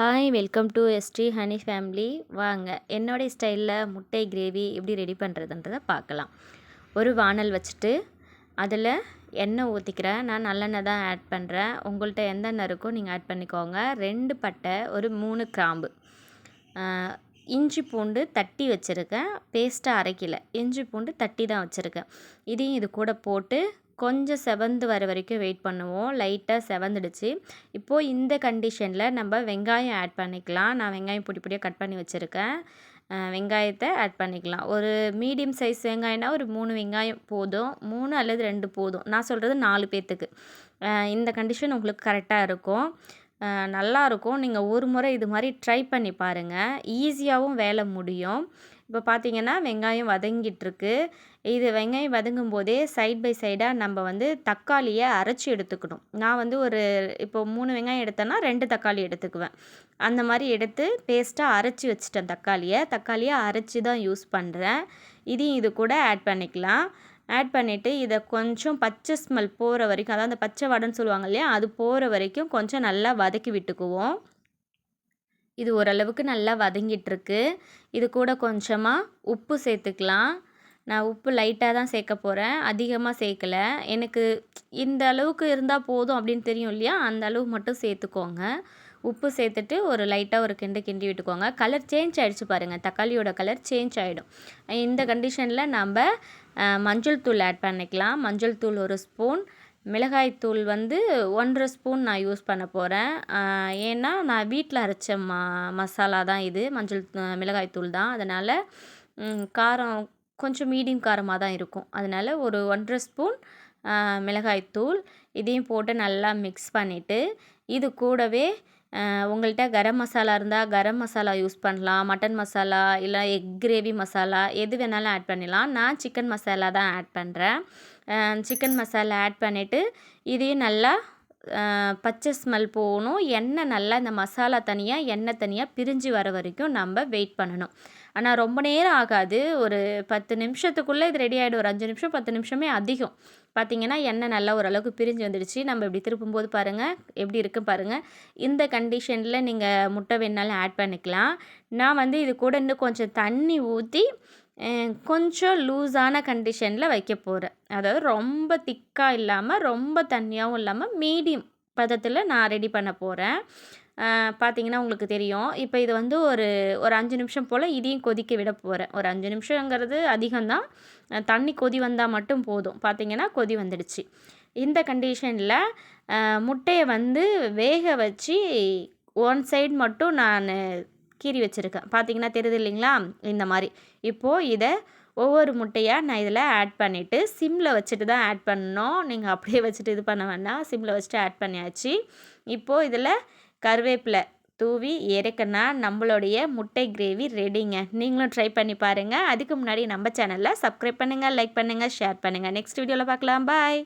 Hi welcome to SD honey family வாங்க என்னோடய ஸ்டைலில் முட்டை கிரேவி எப்படி ரெடி பண்ணுறதுன்றதை பார்க்கலாம். ஒரு வானல் வச்சுட்டு அதில் எண்ணெய் ஊற்றிக்கிறேன் நான் நல்லெண்ணெய் தான் ஆட் பண்ணுறேன் உங்கள்கிட்ட எந்த எண்ணெய் இருக்கோ நீங்கள் ஆட் பண்ணிக்கோங்க. ரெண்டு பட்டை ஒரு மூணு கிராம்பு. இஞ்சி பூண்டு தட்டி வச்சுருக்கேன். பேஸ்ட்டாக அரைக்கல. இஞ்சி பூண்டு தட்டி தான் வச்சுருக்கேன். இதையும் இது கூட போட்டு கொஞ்சம் செவந்து வர வரைக்கும் வெயிட் பண்ணுவோம். லைட்டாக செவந்துடுச்சு. இப்போது இந்த கண்டிஷனில் நம்ம வெங்காயம் ஆட் பண்ணிக்கலாம். நான் வெங்காயம் பொடி பொடியாக கட் பண்ணி வச்சுருக்கேன். வெங்காயத்தை ஆட் பண்ணிக்கலாம். ஒரு மீடியம் சைஸ் வெங்காயம்னா ஒரு மூணு வெங்காயம் போதும். மூணு அல்லது ரெண்டு போதும். நான் சொல்கிறது நாலு பேர்த்துக்கு இந்த கண்டிஷன் உங்களுக்கு கரெக்டாக இருக்கும். நல்லாயிருக்கும் நீங்கள் ஒரு முறை இது மாதிரி ட்ரை பண்ணி பாருங்கள் ஈஸியாகவும் வேலை முடியும். இப்போ பார்த்திங்கன்னா வெங்காயம் வதங்கிட்டுருக்கு. இது வெங்காயம் வதங்கும் போதே சைட் பை சைடாக நம்ம வந்து தக்காளியை அரைச்சி எடுத்துக்கணும். நான் வந்து ஒரு இப்போ மூணு வெங்காயம் எடுத்தேன்னா ரெண்டு தக்காளி எடுத்துக்குவேன். அந்த மாதிரி எடுத்து பேஸ்ட்டாக அரைச்சி வச்சுட்டேன் தக்காளியை. தக்காளியை அரைச்சி தான் யூஸ் பண்ணுறேன் இதையும் இது கூட ஆட் பண்ணிக்கலாம். ஆட் பண்ணிவிட்டு இதை கொஞ்சம் பச்சை ஸ்மெல் போகிற வரைக்கும் அதாவது அந்த பச்சை வடைன்னு சொல்லுவாங்க இல்லையா அது போகிற வரைக்கும் கொஞ்சம் நல்லா வதக்கி விட்டுக்குவோம். இது ஓரளவுக்கு நல்லா வதங்கிட்டுருக்கு. இது கூட கொஞ்சமாக உப்பு சேர்த்துக்கலாம். நான் உப்பு லைட்டாக தான் சேர்க்க போகிறேன் அதிகமாக சேர்க்கலை. எனக்கு இந்த அளவுக்கு இருந்தால் போதும் அப்படின்னு தெரியும் இல்லையா? அந்த அளவு மட்டும் சேர்த்துக்கோங்க. உப்பு சேர்த்துட்டு ஒரு லைட்டாக ஒரு கிண்டு கிண்டி விட்டுக்கோங்க. கலர் சேஞ்ச் ஆகிடுச்சு பாருங்கள் தக்காளியோட கலர் சேஞ்ச் ஆகிடும் இந்த கண்டிஷனில் நம்ம மஞ்சள் தூள் ஆட் பண்ணிக்கலாம். மஞ்சள் தூள் ஒரு ஸ்பூன் மிளகாய்த்தூள் வந்து ஒன்றரை ஸ்பூன் நான் யூஸ் பண்ண போகிறேன் ஏன்னா நான் வீட்டில் அரைச்ச ம மசாலா தான் இது. மஞ்சள் மிளகாய்த்தூள் தான். அதனால் காரம் கொஞ்சம் மீடியம் காரமாக தான் இருக்கும். அதனால் ஒரு ஒன்றரை ஸ்பூன் மிளகாய்த்தூள் இதையும் போட்டு நல்லா மிக்ஸ் பண்ணிவிட்டு இது கூடவே உங்கள்கிட்ட கரம் மசாலா இருந்தால் கரம் மசாலா யூஸ் பண்ணலாம் மட்டன் மசாலா இல்லை எக் கிரேவி மசாலா எது வேணாலும் ஆட் பண்ணிடலாம் நான் சிக்கன் மசாலா தான் ஆட் பண்ணுறேன் சிக்கன் மசாலா ஆட் பண்ணிவிட்டு இதையும் நல்லா பச்சை ஸ்மெல் போகணும். எண்ணெய் நல்லா இந்த மசாலா தனியாக எண்ணெய் தனியாக பிரிஞ்சு வர வரைக்கும் நம்ம வெயிட் பண்ணணும். ஆனால் ரொம்ப நேரம் ஆகாது. ஒரு பத்து நிமிஷத்துக்குள்ளே இது ரெடி ஆகிடும் ஒரு அஞ்சு நிமிஷம் பத்து நிமிஷமே அதிகம். பார்த்திங்கன்னா எண்ணெய் நல்லா ஓரளவுக்கு பிரிஞ்சு வந்துடுச்சு. நம்ம இப்படி திருப்பும்போது பாருங்கள் எப்படி இருக்குது பாருங்கள் இந்த கண்டிஷனில் நீங்கள் முட்டை வேணாலும் ஆட் பண்ணிக்கலாம். நான் வந்து இது கூட இன்னும் கொஞ்சம் தண்ணி ஊற்றி கொஞ்சம் லூஸான கண்டிஷனில் வைக்க போகிறேன் அதாவது ரொம்ப திக்காக இல்லாமல் ரொம்ப தண்ணியாகவும் இல்லாமல் மீடியம் பதத்தில் நான் ரெடி பண்ண போகிறேன் பார்த்தீங்கன்னா உங்களுக்கு தெரியும். இப்போ இது வந்து ஒரு ஒரு அஞ்சு நிமிஷம் போல் இதையும் கொதிக்க விட போகிறேன் ஒரு அஞ்சு நிமிஷங்கிறது அதிகம்தான். தண்ணி கொதி வந்தால் மட்டும் போதும். பார்த்தீங்கன்னா கொதி வந்துடுச்சு. இந்த கண்டிஷனில் முட்டையை வந்து வேக வச்சு ஒன் சைடு மட்டும் நான் கீறி வச்சுருக்கேன். பார்த்தீங்கன்னா தெரியுது இல்லைங்களா? இந்த மாதிரி. இப்போது இதை ஒவ்வொரு முட்டையாக நான் இதில் ஆட் பண்ணிவிட்டு சிம்மில் வச்சுட்டு தான் ஆட் பண்ணணும். நீங்கள் அப்படியே வச்சுட்டு இது பண்ண வேண்டாம். சிம்மில் வச்சுட்டு ஆட் பண்ணியாச்சு. இப்போது இதில் கருவேப்பிலை தூவி இறக்குனா நம்மளுடைய முட்டை கிரேவி ரெடிங்க நீங்களும் ட்ரை பண்ணி பாருங்கள் அதுக்கு முன்னாடி நம்ம சேனலில் சப்ஸ்கிரைப் பண்ணுங்கள் லைக் பண்ணுங்கள் ஷேர் பண்ணுங்கள் நெக்ஸ்ட் வீடியோவில் பார்க்கலாம். பாய்